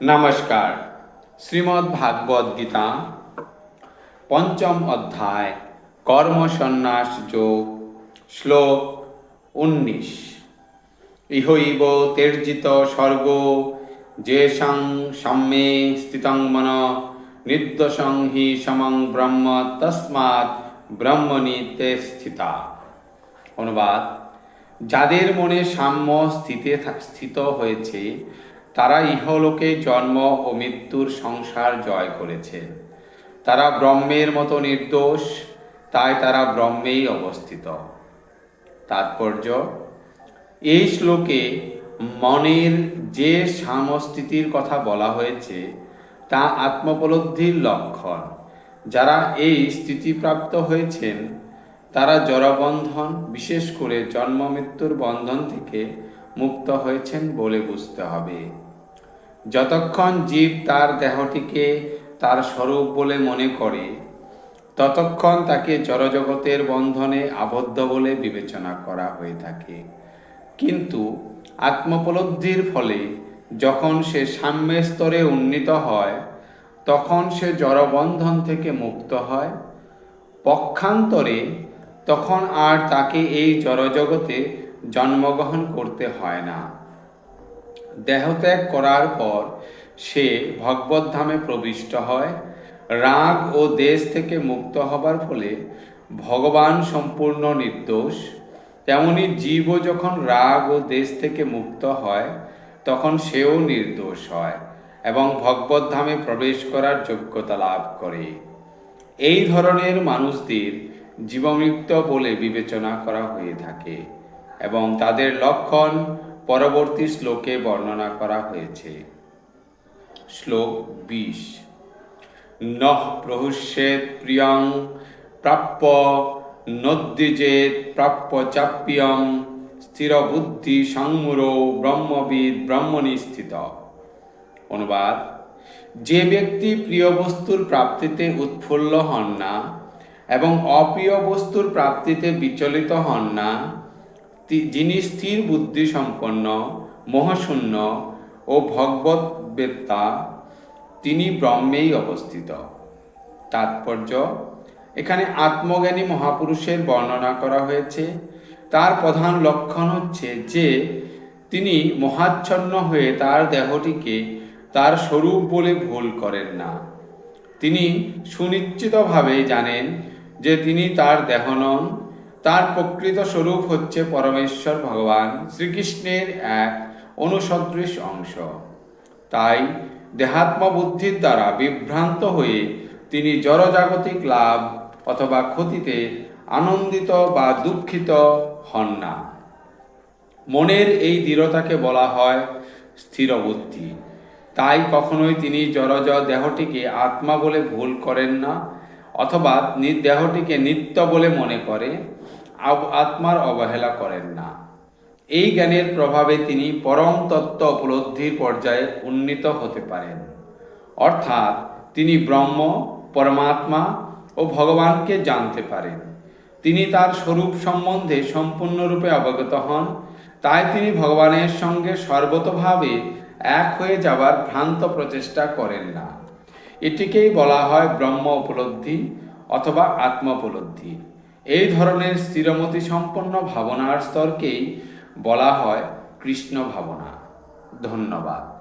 নমস্কার। শ্রীমদ্ ভাগবত গীতা, পঞ্চম অধ্যায় কর্ম সন্ন্যাস যোগ, শ্লোক উনিশ। ইহৈব তের্জিত স্বর্গ যেষাং সাম্যে স্থিতং মন, নির্দোষং হি সমং ব্রহ্ম, তস্মাৎ ব্রহ্মণি তে স্থিতা। অনুবাদ, যাদের মনে সাম্য স্থিতে স্থিত হয়েছে তারা ইহলোকে জন্ম ও মৃত্যুর সংসার জয় করেছে। তারা ব্রহ্মের মতো নির্দোষ, তাই তারা ব্রহ্মেই অবস্থিত। তাৎপর্য, এই শ্লোকে মনের যে সামস্থিতির কথা বলা হয়েছে, তা আত্মোপলব্ধির লক্ষণ। যারা এই স্থিতিপ্রাপ্ত হয়েছেন, তারা জড়বন্ধন, বিশেষ করে জন্ম মৃত্যুর বন্ধন থেকে মুক্ত হয়েছেন বলে বুঝতে হবে। যতক্ষণ জীব তার দেহটিকে তার স্বরূপ বলে মনে করে, ততক্ষণ তাকে জড়জগতের বন্ধনে আবদ্ধ বলে বিবেচনা করা হয়ে থাকে। কিন্তু আত্মোপলব্ধির ফলে যখন সে সাম্যের স্তরে উন্নীত হয়, তখন সে জড়বন্ধন থেকে মুক্ত হয়। পক্ষান্তরে তখন আর তাকে এই জড়জগতে জন্মগ্রহণ করতে হয় না। দেহত্যাগ করার পর সে ভগবদ্ধামে প্রবিষ্ট হয়। রাগ ও দেশ থেকে মুক্ত হবার ফলে ভগবান সম্পূর্ণ নির্দোষ। তেমনি জীবও যখন রাগ ও দেশ থেকে মুক্ত হয়, তখন সেও নির্দোষ হয় এবং ভগবদ্ধামে প্রবেশ করার যোগ্যতা লাভ করে। এই ধরনের মানুষদের জীবমৃক্ত বলে বিবেচনা করা হয়ে থাকে এবং তাদের লক্ষণ পরবর্তী শ্লোকে বর্ণনা করা হয়েছে। শ্লোক বিশ। নঃ প্রহুষ্যেত প্রিয়ং প্রাপ্য নদ্যিজেত প্রাপ্য চাপ্যং স্থিরবুদ্ধি সংমূঢ় ব্রহ্মবিদ ব্রহ্মণি স্থিত অনুবাদ, যে ব্যক্তি প্রিয় বস্তুর প্রাপ্তিতে উৎফুল্ল হন না এবং অপ্রিয় বস্তুর প্রাপ্তিতে বিচলিত হন না যিনি স্থির বুদ্ধি সম্পন্ন, মোহশূন্য ও ভগবত বেত্তা, তিনি ব্রহ্মেই অবস্থিত। তাৎপর্য, এখানে আত্মজ্ঞানী মহাপুরুষের বর্ণনা করা হয়েছে। তার প্রধান লক্ষণ হচ্ছে যে, তিনি মহাচ্ছন্ন হয়ে তার দেহটিকে তার স্বরূপ বলে ভুল করেন না। তিনি সুনিশ্চিতভাবে জানেন যে তিনি তার দেহ নন তার প্রকৃত স্বরূপ হচ্ছে পরমেশ্বর ভগবান শ্রীকৃষ্ণের এক অনুসদৃশ অংশ। তাই দেহাত্ম বুদ্ধির দ্বারা বিভ্রান্ত হয়ে তিনি জড়জাগতিক লাভ অথবা ক্ষতিতে আনন্দিত বা দুঃখিত হন না। মনের এই দৃঢ়তাকে বলা হয় স্থির বুদ্ধি তাই কখনোই তিনি জড়জ দেহটিকে আত্মা বলে ভুল করেন না। অথবা দেহটিকে নিত্য বলে মনে করে আত্মার অবহেলা করেন না। এই জ্ঞানের প্রভাবে তিনি পরম তত্ত্ব উপলব্ধির পর্যায়ে উন্নীত হতে পারেন। অর্থাৎ তিনি ব্রহ্ম, পরমাত্মা ও ভগবানকে জানতে পারেন। তিনি তার স্বরূপ সম্বন্ধে সম্পূর্ণরূপে অবগত হন। তাই তিনি ভগবানের সঙ্গে সর্বতভাবে এক হয়ে যাবার ভ্রান্ত প্রচেষ্টা করেন না। এটিকেই বলা হয় ব্রহ্ম উপলব্ধি অথবা আত্ম উপলব্ধি। এই ধরনের স্থিরমতি সম্পন্ন ভাবনার স্তরকেই বলা হয় কৃষ্ণ ভাবনা। ধন্যবাদ।